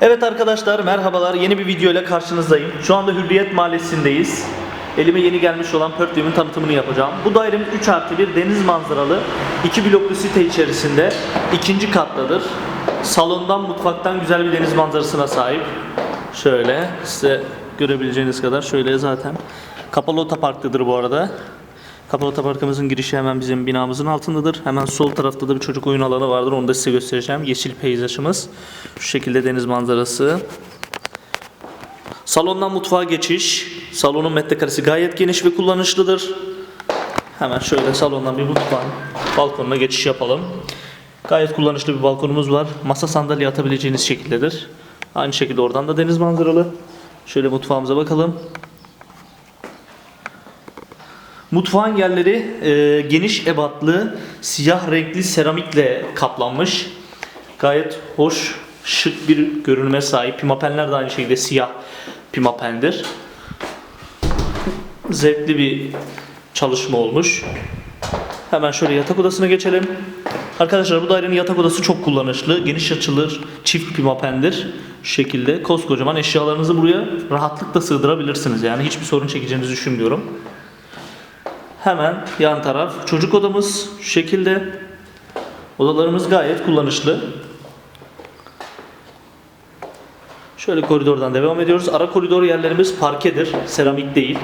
Evet arkadaşlar merhabalar yeni bir video ile karşınızdayım. Şu anda Hürriyet Mahallesi'ndeyiz. Elime yeni gelmiş olan Pörtlüğümün tanıtımını yapacağım. Bu dairemiz 3 artı 1 deniz manzaralı 2 bloklu site içerisinde ikinci kattadır. Salondan mutfaktan güzel bir deniz manzarasına sahip. Şöyle size görebileceğiniz kadar şöyle zaten. Kapalı otoparklıdır bu arada. Kapalı otoparkımızın girişi hemen bizim binamızın altındadır. Hemen sol tarafta da bir çocuk oyun alanı vardır. Onu da size göstereceğim. Yeşil peyzajımız. Şu şekilde deniz manzarası. Salondan mutfağa geçiş. Salonun metrekaresi gayet geniş ve kullanışlıdır. Hemen şöyle salondan bir mutfağın balkonuna geçiş yapalım. Gayet kullanışlı bir balkonumuz var. Masa sandalye atabileceğiniz şekildedir. Aynı şekilde oradan da deniz manzaralı. Şöyle mutfağımıza bakalım. Mutfağın yerleri e, geniş ebatlı siyah renkli seramikle kaplanmış. Gayet hoş, şık bir görünüme sahip. Pimapenler de aynı şekilde siyah pimapendir. Zevkli bir çalışma olmuş. Hemen şöyle yatak odasına geçelim. Arkadaşlar bu dairenin yatak odası çok kullanışlı. Geniş açılır, çift pimapendir. Şu şekilde koskocaman eşyalarınızı buraya rahatlıkla sığdırabilirsiniz. Yani hiçbir sorun çekeceğinizi düşünmüyorum. Hemen yan taraf çocuk odamız şu şekilde. Odalarımız gayet kullanışlı. Şöyle koridordan devam ediyoruz. Ara koridor yerlerimiz parkedir, seramik değil.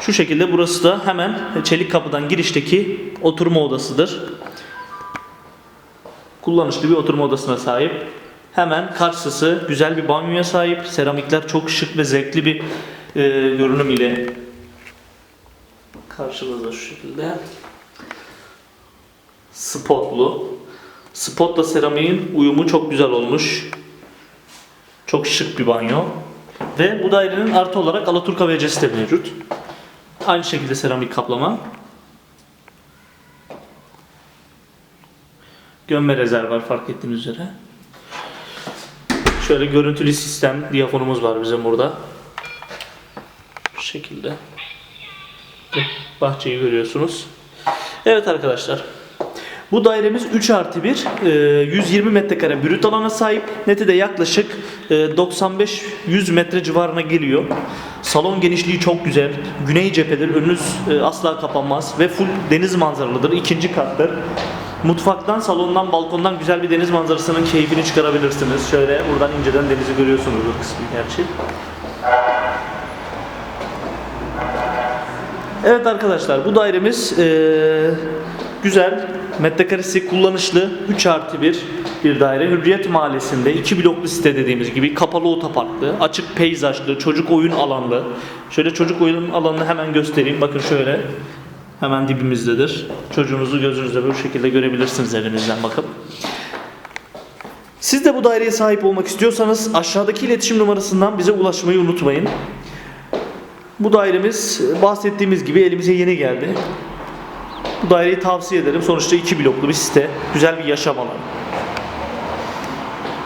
Şu şekilde burası da hemen çelik kapıdan girişteki oturma odasıdır. Kullanışlı bir oturma odasına sahip. Hemen karşısı güzel bir banyoya sahip. Seramikler çok şık ve zevkli bir e, görünüm ile karşımızda şu şekilde. Spotlu. Spotla seramiğin uyumu çok güzel olmuş. Çok şık bir banyo. Ve bu dairenin artı olarak Alaturka WC'si de mevcut. Aynı şekilde seramik kaplama. Gömme rezervuar fark ettiğiniz üzere. Şöyle görüntülü sistem diyafonumuz var bizim burada. Şu şekilde. Bahçeyi görüyorsunuz. Evet arkadaşlar. Bu dairemiz 3 artı 1, e, 120 metrekare brüt alana sahip. Neti de yaklaşık e, 95-100 metre civarına geliyor. Salon genişliği çok güzel. Güney cephedir. Önünüz e, asla kapanmaz. Ve full deniz manzaralıdır. İkinci kattır. Mutfaktan, salondan, balkondan güzel bir deniz manzarasının keyfini çıkarabilirsiniz. Şöyle buradan inceden denizi görüyorsunuz bu kısmı gerçi. Evet arkadaşlar bu dairemiz eee, güzel, metrekaresi kullanışlı 3 artı 1 bir daire. Hürriyet Mahallesi'nde 2 bloklu site dediğimiz gibi kapalı otoparklı, açık peyzajlı, çocuk oyun alanlı. Şöyle çocuk oyun alanını hemen göstereyim. Bakın şöyle hemen dibimizdedir. Çocuğunuzu gözünüzle bu şekilde görebilirsiniz elinizden bakıp. Siz de bu daireye sahip olmak istiyorsanız aşağıdaki iletişim numarasından bize ulaşmayı unutmayın. Bu dairemiz bahsettiğimiz gibi elimize yeni geldi. Bu daireyi tavsiye ederim. Sonuçta iki bloklu bir site. Güzel bir yaşam alanı.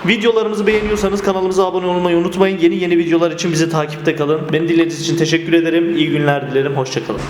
Videolarımızı beğeniyorsanız kanalımıza abone olmayı unutmayın. Yeni yeni videolar için bizi takipte kalın. Beni dinlediğiniz için teşekkür ederim. İyi günler dilerim. Hoşçakalın.